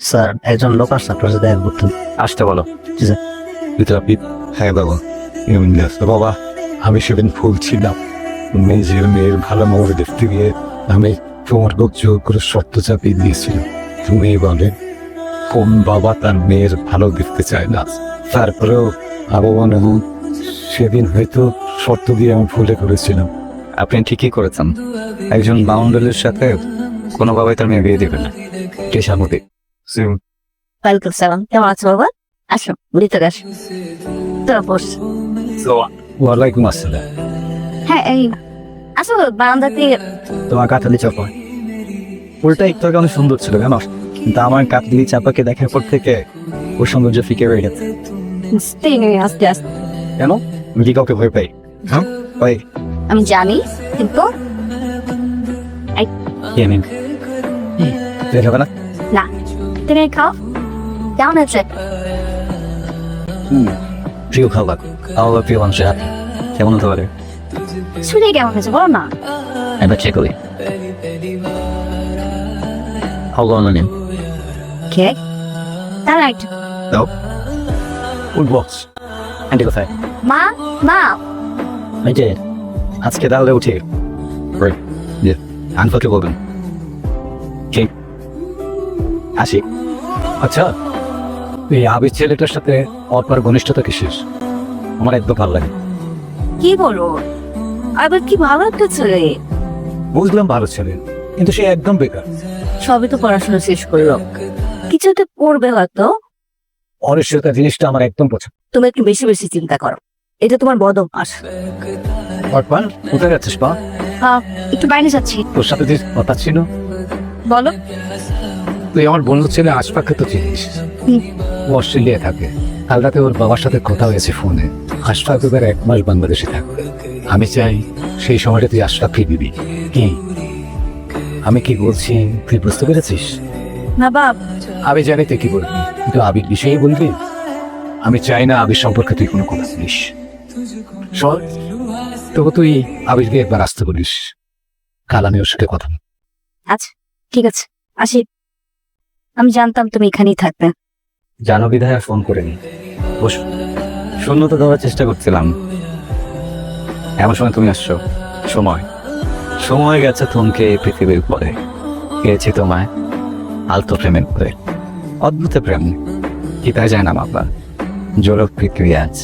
Sir একজন লোক আসছে আপনার সাথে দেখা করতেন আসতে বলো। জি স্যার। বিদ্যাপীঠ হ্যাঁ বাবা। বাবা আমি সেদিন ফুল ছিলাম। নিজের মেয়ের ভালো মনে দেখতে গিয়ে আমি তোমার বুক জোর করে শর্ত চাপিয়ে দিয়েছিলাম। তুমি বলে কোন বাবা তার মেয়ের ভালো দেখতে চায় না? তারপরেও আবু মনে সেদিন হয়তো শর্ত দিয়ে আমি ভুলে করেছিলাম আপনি ঠিকই করেছেন। একজন বাউন্ডারের সাথে কোনোভাবে তার মেয়ে বিয়ে দেবে না। কেশামতি ওয়েলকাম সালাম কেমন আছো বাবা আসো ভিতরে আসো তোরা বস ওয়ালাইকুম আসসালাম। হ্যাঁ এই আসো বারান্দাতে তোমার কাঠালি চাপা। ফুলটা একটু আগে অনেক সুন্দর ছিল কেন কিন্তু আমার কাঠলি চাপাকে দেখার পর থেকে ওর সৌন্দর্য ফিকে হয়ে গেছে। আস্তে আস্তে। কেন? আমি কি কাউকে ভয় পাই? হ্যাঁ? ওই আমি জানি কিন্তু আমি? না। না তুমি খাও কেমন আছে হুম প্রিয় খাবার আমার প্রিয় মানুষের হাতে কেমন হতে পারে শুনে কেমন আছে বলো না একবার চেক করি Hold on a minute. কে তারা একটু দাও ফুল বক্স আন্টি কোথায় মা মা এই যে আজকে তাহলে উঠে আনফাকে বলবেন ঠিক আসি। আচ্ছা এই আবির ছেলেটার সাথে অপার ঘনিষ্ঠতা কিসের? আমার একদম ভালো লাগে। কি বলো? আবার কি ভালো একটা ছেলে? বুঝলাম ভালো ছেলে কিন্তু সে একদম বেকার। সবই তো পড়াশোনা শেষ করল। কিছু তো পড়বে হয়তো। অনিশ্চয়তা জিনিসটা আমার একদম পছন্দ। তুমি একটু বেশি বেশি চিন্তা করো। এটা তোমার বদ অভ্যাস। অর্পান কোথায় যাচ্ছিস আহ, একটু বাইরে যাচ্ছি। তোর সাথে যে কথা ছিল? বলো। তুই আমার বন্ধু ছেলে আশফাককে তো চিনিস। ও অস্ট্রেলিয়ায় থাকে। কাল রাতে ওর বাবার সাথে কথা হয়েছে ফোনে। আশফাক এবার এক মাস বাংলাদেশে থাকবে আমি চাই সেই সময়টা তুই আশফাককে দিবি। কি? আমি কি বলছি? তুই বুঝতে পেরেছিস? না বাপ। আমি জানি তুই কি বলবি। কিন্তু আবির বিষয়ে বলবি? আমি চাই না আবির সম্পর্কে তুই কোনো কথা বলিস। তবু তুই আবিরকে একবার আসতে বলিস। কাল আমি ওর সাথে কথা। আচ্ছা ঠিক আছে। আসি। আমি জানতাম তুমি এখানেই থাকবে। জানো বিধায় ফোন করিনি। বস শূন্যতা দেওয়ার চেষ্টা করছিলাম। এমন সময় তুমি আসছো। সময়। সময় গেছে থমকে পৃথিবীর পরে পেয়েছি তোমায় আলতো প্রেমের পরে অদ্ভুত প্রেম। কি তাই যায় না বাবা। জোরক পৃথিবী আজ।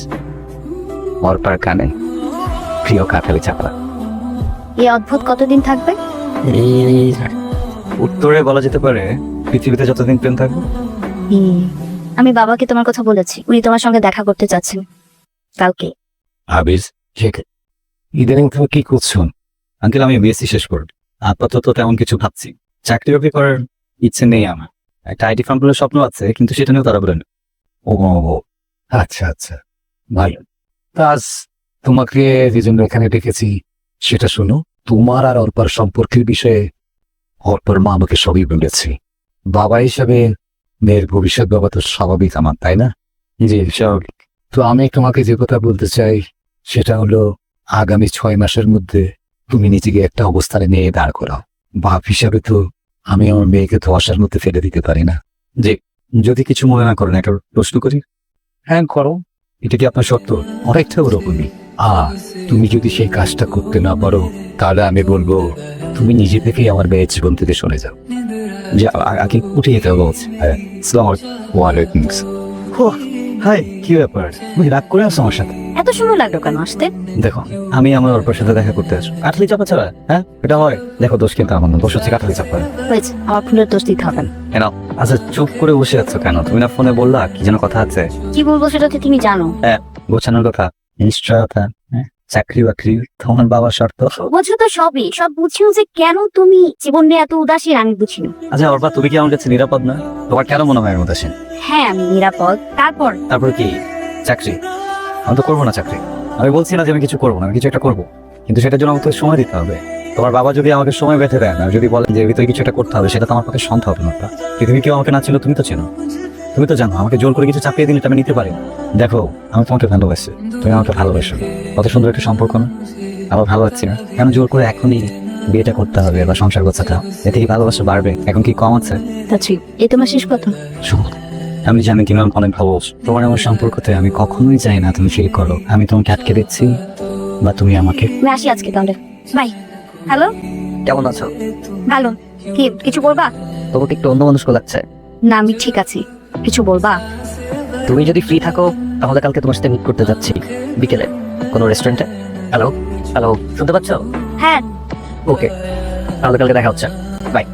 অর্পার কানে প্রিয় কাঠালি চাপা। এই অদ্ভুত কতদিন থাকবে? উত্তরে বলা যেতে পারে পৃথিবীতে যতদিন প্রেম থাকবে। আমি বাবাকে তোমার কথা বলেছি। উনি তোমার সঙ্গে দেখা করতে চাচ্ছেন কালকে। আবির ঠিক। ইদানিং তুমি কি করছ? আঙ্কেল আমি বিএসসি শেষ করব। আপাতত তেমন কিছু ভাবছি। চাকরি বাকরি করার ইচ্ছে নেই আমার। একটা আইটি ফার্ম খোলার স্বপ্ন আছে কিন্তু সেটা নিয়েও তারা বলেন ও ও, আচ্ছা আচ্ছা। ভালো। তা আজ তোমাকে যে জন্য এখানে ডেকেছি সেটা শোনো। তোমার আর অর্পার সম্পর্কের বিষয়ে অর্পার মা আমাকে সবই বলেছি। বাবা হিসাবে মেয়ের ভবিষ্যৎ বাবা তো স্বাভাবিক আমার তাই না? জি স্বাভাবিক। তো আমি তোমাকে যে কথা বলতে চাই সেটা হলো আগামী ছয় মাসের মধ্যে তুমি নিজেকে একটা অবস্থানে নিয়ে দাঁড় করাও। বাপ হিসাবে তো আমি আমার মেয়েকে ধোয়াশার মধ্যে ফেলে দিতে পারি না। যে যদি কিছু মনে না করেন একটা প্রশ্ন করি? হ্যাঁ করো। এটা কি আপনার সত্য? অনেকটা ওরকমই। আ তুমি যদি সেই কাজটা করতে না পারো তাহলে আমি বলব তুমি নিজে থেকেই আমার মেয়ের জীবন থেকে সরে যাও। যে আগে উঠে যেতে হবে বলছি। হ্যাঁ আসসালামু আলাইকুম। হাই কি ব্যাপার? তুমি রাগ করে আছো আমার সাথে? এত সময় লাগল কেন আসতে? দেখো আমি আমার অর্পার সাথে দেখা করতে আসব। কাঠলি চাপা ছাড়া হ্যাঁ? এটা হয় দেখো দোষ কিন্তু আমার না। দোষ হচ্ছে কাঠলি চাপা। হয়েছে আমার ফুলের দোষ দিতে হবে না। আচ্ছা চুপ করে বসে আছো কেন? তুমি না ফোনে বললা কি যেন কথা আছে? কি বলব সেটা তো তুমি জানো। গোছানোর কথা। নিশ্চয়তা। হ্যাঁ চাকরি বাকরি তোমার বাবার শর্ত বুঝো তো সবই। সব বুঝিও যে কেন তুমি জীবন নিয়ে এত উদাসীন আমি বুঝিনি আচ্ছা অর্পা তুমি কি আমার কাছে নিরাপদ না? তোমার কেন মনে হয় আমার কাছে হ্যাঁ আমি নিরাপদ। তারপর? তারপর কি? চাকরি? আমি তো করব না চাকরি। আমি বলছি না যে আমি কিছু করব না আমি কিছু একটা করব। কিন্তু সেটার জন্য আমাকে সময় দিতে হবে। তোমার বাবা যদি আমাকে সময় বেঁধে দেন আর যদি বলেন যে ভিতরে কিছু একটা করতে হবে সেটা তো আমার পক্ষে সম্ভব হবে না। পৃথিবী কেউ আমাকে না ছিল তুমি তো চেনো। তুমি তো জানো আমাকে জোর করে কিছু চাপিয়ে দিলে আমি নিতে পারি দেখো আমি তোমাকে ভালোবাসি তুমি আমাকে ভালোবাসো। কত সুন্দর একটা সম্পর্ক না? আমার ভালো লাগছে না? কেন জোর করে এখনই বিয়েটা করতে হবে বা সংসার গোছাতে হবে? এতে কি ভালোবাসা বাড়বে? এখন কি কম আছে? এই তোমার শেষ কথা। আমি জানি তুমি আমাকে অনেক ভালোবাসো। তোমার আমার সম্পর্কতে আমি কখনোই চাই না তুমি ফিল করো। আমি তোমাকে আটকে দিচ্ছি বা তুমি আমাকে আমি আসি আজকে তাহলে। বাই। হ্যালো? কেমন আছো? ভালো। কি কিছু বলবা? তোমাকে একটু অন্য মানুষ লাগছে। না আমি ঠিক আছি। কিছু বলবা? তুমি যদি ফ্রি থাকো তাহলে কালকে তোমার সাথে মিট করতে যাচ্ছি বিকেলে। কোনো রেস্টুরেন্টে হ্যালো হ্যালো শুনতে পাচ্ছ? হ্যাঁ। ওকে তাহলে কালকে দেখা হচ্ছে। বাই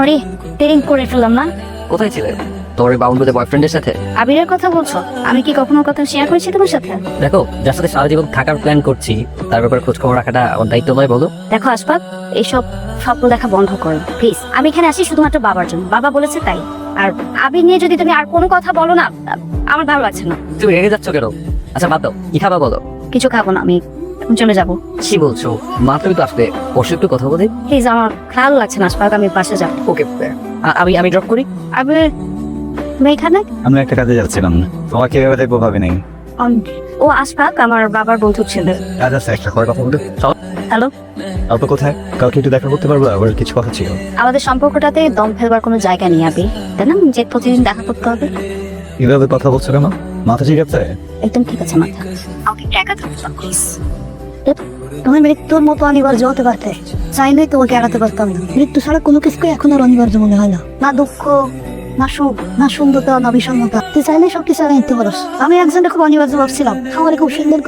আরে দেরি করে ফেললাম না। কোথায় ছিলে? তোর বাউন্ডুদের বয়ফ্রেন্ডের সাথে? আবিরের কথা বলছো? আমি কি কখনো কথা শেয়ার করেছি তোমার সাথে? দেখো যার সাথে সারা জীবন থাকার প্ল্যান করছি তার ব্যাপারে খোঁজ খবর রাখাটা আমার দায়িত্ব নয় বলো। দেখো আসবাব এইসব স্বপ্ন দেখা বন্ধ করো প্লিজ আমি এখানে আসি শুধুমাত্র বাবার জন্য। বাবা বলেছে তাই। আর আবির নিয়ে যদি তুমি আর কোনো কথা বলো না আমার ভালো লাগছে না। তুমি রেগে যাচ্ছ কেন? আচ্ছা বাদ দাও। কি খাবা বলো? কিছু খাব না আমি এখন চলে যাব। কি বলছো? মাত্রই তো আসবে বসে একটু কথা বলি। প্লিজ আমার ভালো লাগছে না আমি পাশে যাব। ওকে আমি আমি ড্রপ করি। আবির তুমি এখানে? আমি একটা কাজে যাচ্ছিলাম। তোমাকে এভাবে দেখব ভাবি নাই Um, ও আসবাক আমার বাবার বন্ধু ছিল। কাজ আছে একটা কথা বলতে হ্যালো? অল্প কোথায়? কাউকে একটু দেখা করতে পারব? আবার কিছু কথা ছিল। আমাদের সম্পর্কটাতে দম ফেলবার কোনো জায়গা নেই আবি। তাই না? যে প্রতিদিন দেখা করতে হবে। এভাবে কথা বলছো কেন? মাথা ঠিক আছে? একদম ঠিক আছে মাথা। আমাকে একা থাকতে প্লিজ তুমি মৃত্যুর মতো অনিবার্য হতে পারতে। চাইলে তোমাকে এড়াতে পারতাম না। মৃত্যু ছাড়া কোনো কিছুকে এখন আর অনিবার্য মনে হয় না। না দুঃখ না সুখ না সুন্দরতা না বিষণ্ণতা। তুই চাইলে সব কিছু এড়াই নিতে পারস আমি একজনকে খুব অনিবার্য ভাবছিলাম। আমার খুব সুন্দর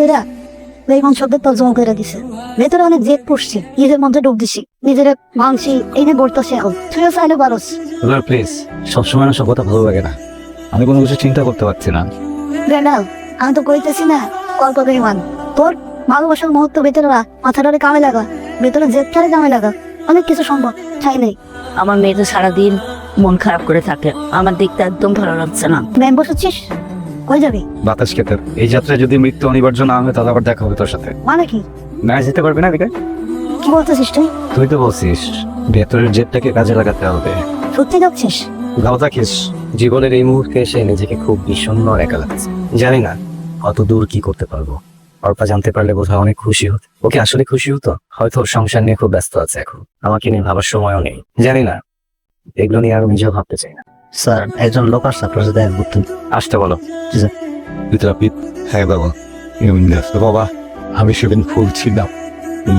শব্দের তর্জমা করে দিছে। ভেতরে অনেক জেদ পড়ছি নিজের মধ্যে ডুব দিছি নিজের ভাঙছি এই নিয়ে গড়তেছি এখন। তুইও চাইলে পারস। প্লিজ সবসময় না সব কথা ভালো লাগে না। আমি কোনো কিছু চিন্তা করতে পারছি না। ব্রেন্ডাল আমি তো কইতেছি না কল্প বেইমান। তোর ভালোবাসার মুহূর্ত ভেতরে রাখ মাথাটারে কামে লাগা ভেতরে জেদটারে কামে লাগা। অনেক কিছু সম্ভব চাই নেই। আমার মেয়ে তো সারাদিন মন খারাপ করে থাকে। আমার দেখতে একদম ভালো লাগছে না। ব্যায়াম বসেছিস? কই যাবি? বাতাস খেতে। এই যাত্রায় যদি মৃত্যু অনিবার্য না হয় তাহলে আবার দেখা হবে তোর সাথে। মানে কি? না যেতে পারবি না এদিকে? কি বলতেছিস তুই? তুই তো বলছিস ভেতরের জেটটাকে কাজে লাগাতে হবে। সত্যি যাচ্ছিস ভালো থাকিস। জীবনের এই মুহূর্তে এসে নিজেকে খুব বিষণ্ণ আর একা লাগছে। জানি না কত দূর কি করতে পারব। অর্পা জানতে পারলে বোধহয় অনেক খুশি হতো। ওকে আসলে খুশি হতো? হয়তো ওর সংসার নিয়ে খুব ব্যস্ত আছে এখন। আমাকে নিয়ে ভাবার সময়ও নেই। জানি না এগুলো নিয়ে আর নিজেও ভাবতে চাই না। স্যার একজন লোক আসছে আপনার সাথে দেখা করতে। আসতে বলো। বিদ্রাপিত হ্যাঁ বাবা। এমনি দেখো বাবা আমি সেদিন ফুল ছিলাম।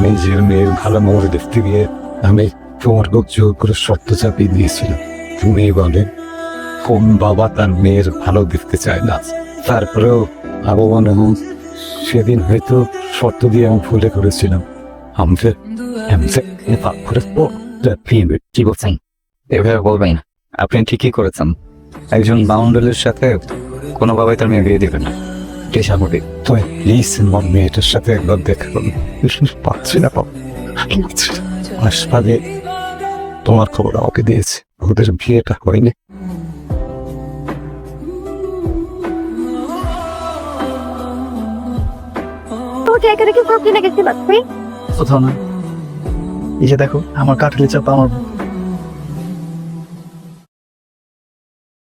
নিজের মেয়ের ভালো মোড় দেখতে গিয়ে আমি তোমার বুক জোর করে শর্ত চাপিয়ে দিয়েছিলাম। তুমি বলে কোন বাবা তার মেয়ের ভালো দেখতে চায় না। তারপরেও আবু মনে হয় সেদিন হয়তো শর্ত দিয়ে আমি ফুলে করেছিলাম। আমাদের এমসে কি বলছেন? এভাবে বলবেন আপনি ঠিকই করেছেন। একজন বাউন্ডারের সাথে কোনোভাবেই তার মেয়ে বিয়ে দেবেন না। পেশামতি তুই প্লিজ আমার মেয়েটার সাথে একবার দেখা করুন। পাচ্ছি না বাবা। হাসপাতালে তোমার খবর আমাকে দিয়েছে। ওদের বিয়েটা হয়নি। কোথাও না। এই যে দেখো আমার কাঠের চাপা আমার